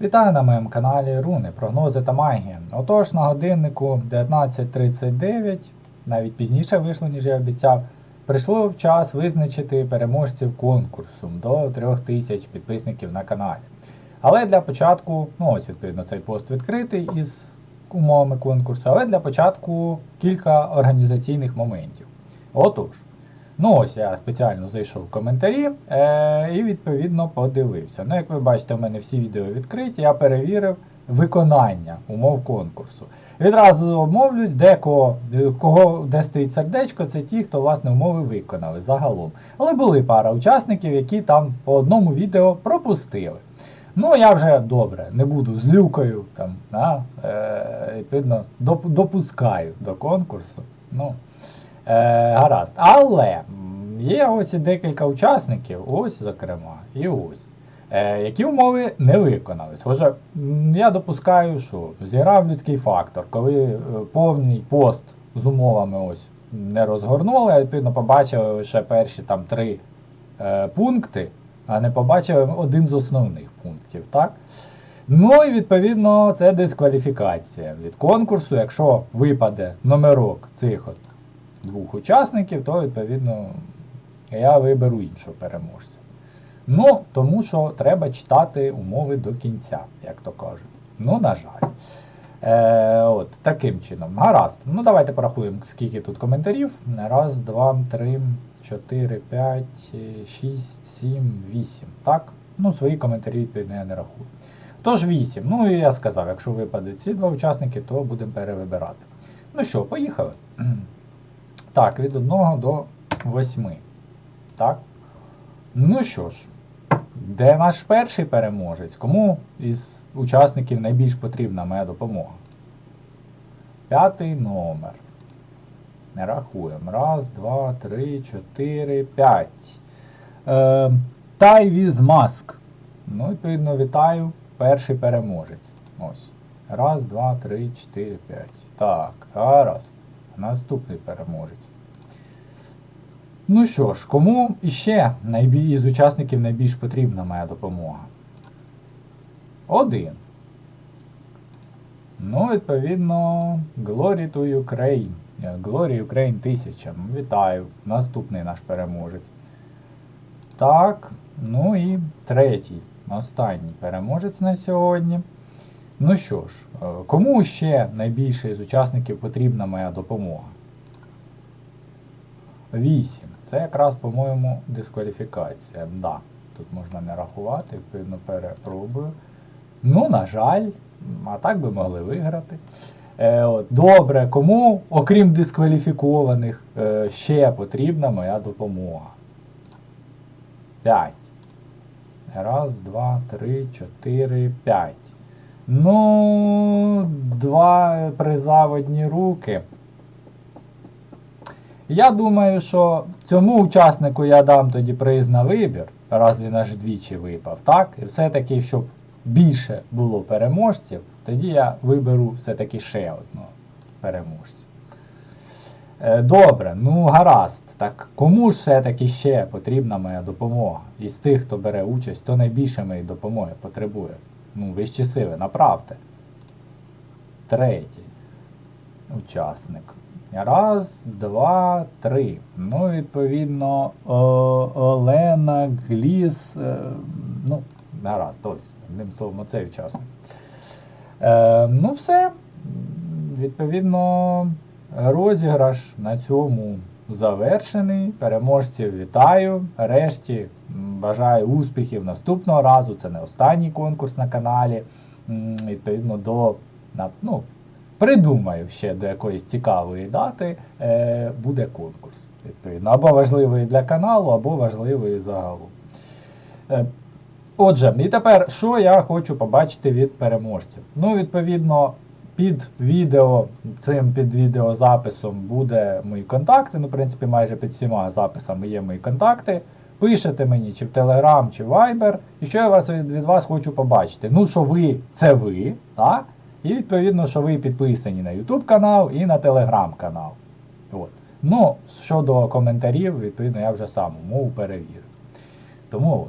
Вітаю на моєму каналі Руни, прогнози та магія. Отож, на годиннику 19.39, навіть пізніше вийшло, ніж я обіцяв, прийшло в час визначити переможців конкурсу до 3000 підписників на каналі. Але для початку, ну ось відповідно цей пост відкритий із умовами конкурсу, але для початку кілька організаційних моментів. Отож. Ну ось я спеціально зайшов в коментарі е, і відповідно подивився. Ну, як ви бачите, у мене всі відео відкриті, я перевірив виконання умов конкурсу. Відразу обмовлюсь, декого, кого де стоїть сердечко, це ті, хто власне умови виконали загалом. Але були пара учасників, які там по одному відео пропустили. Ну, я вже добре, не буду з люкою там, а, е, допускаю до конкурсу. Ну, Е, гаразд. Але є ось і декілька учасників, ось, зокрема, і ось, е, які умови не виконали. Схоже, я допускаю, що зіграв людський фактор, коли е, повний пост з умовами ось не розгорнули, а відповідно побачили лише перші там три е, пункти, а не побачили один з основних пунктів. так? Ну і відповідно це дискваліфікація від конкурсу, якщо випаде номерок цих от двох учасників, то відповідно я виберу іншого переможця. Ну, тому що треба читати умови до кінця, як то кажуть. Ну, на жаль. Е, от, Таким чином. Гаразд. Ну, давайте порахуємо, скільки тут коментарів. Раз, два, три, чотири, п'ять, шість, сім, вісім. Так? Ну, свої коментарі, я не рахую. Тож 8. Ну і я сказав, якщо випадуть ці два учасники, то будемо перевибирати. Ну що, поїхали. Так, від 1 до 8. Так. Ну що ж, де наш перший переможець? Кому із учасників найбільш потрібна моя допомога? П'ятий номер. Не рахуємо. Раз, два, три, чотири, п'ять. Е, Тайвіз Маск. Ну, відповідно, вітаю. Перший переможець. Ось. Раз, два, три, чотири, п'ять. Так, гаразд. Наступний переможець. Ну що ж, кому іще із учасників найбільш потрібна моя допомога? Один. Ну, відповідно, Glory to Ukraine. Glory Ukraine 1000. Вітаю. Наступний наш переможець. Так, ну і третій. Останній переможець на сьогодні. Ну що ж, е, кому ще найбільше з учасників потрібна моя допомога? 8. Це якраз, по-моєму, дискваліфікація. Да, Тут можна не рахувати, відповідно, перепробую. Ну, на жаль, а так би могли виграти. Е, от, Добре, кому, окрім дискваліфікованих, е, ще потрібна моя допомога? 5. Раз, два, три, чотири, п'ять. Ну, два приза в одні руки. Я думаю, що цьому учаснику я дам тоді приз на вибір, раз він аж двічі випав, так? І все-таки, щоб більше було переможців, тоді я виберу все-таки ще одного переможця. Е, Добре, ну гаразд. Так кому ж все-таки ще потрібна моя допомога? Із тих, хто бере участь, то найбільше моєї допомоги потребує. Ну, вищі сили, направте. Третій учасник. Раз, два, три. Ну, відповідно, Олена Гліс. Е, ну, гаразд, ось, одним словом, оцей учасник. Е, Ну, все. Відповідно, розіграш на цьому завершений. Переможців вітаю. Решті бажаю успіхів наступного разу. Це не останній конкурс на каналі. Відповідно, до. ну, Придумаю ще до якоїсь цікавої дати е, буде конкурс. відповідно. Або важливий для каналу, або важливий загалом. Е, Отже, і тепер, що я хочу побачити від переможців? Ну, відповідно, під відео, цим під відеозаписом буде мої контакти. Ну, в принципі, майже під всіма записами є мої контакти. Пишете мені чи в Telegram, чи Viber. І що я вас від, від вас хочу побачити? Ну, що ви це ви, так? І відповідно, що ви підписані на YouTube канал і на Telegram канал. От. Ну, щодо коментарів, відповідно, я вже сам умову перевірив. Тому.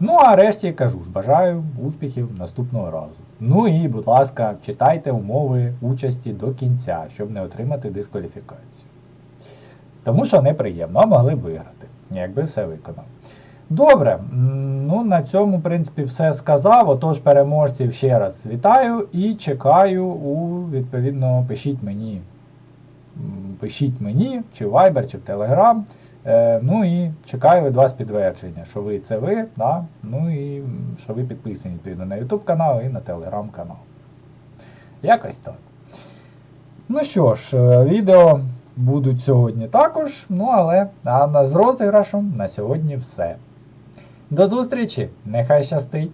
Ну, а решті кажу ж, бажаю успіхів наступного разу. Ну і, будь ласка, читайте умови участі до кінця, щоб не отримати дискваліфікацію. Тому що неприємно, а могли б виграти, якби все виконав. Добре, ну на цьому, в принципі, все сказав. Отож, переможців ще раз вітаю і чекаю у відповідно, пишіть мені. Пишіть мені, чи в Viber, чи в Telegram. Е, ну і чекаю від вас підтвердження, що ви це ви, да? ну і що ви підписані відповідно на YouTube канал і на Telegram канал. Якось так. Ну що ж, е, відео будуть сьогодні також, ну але а з розіграшем на сьогодні все. До зустрічі! Нехай щастить!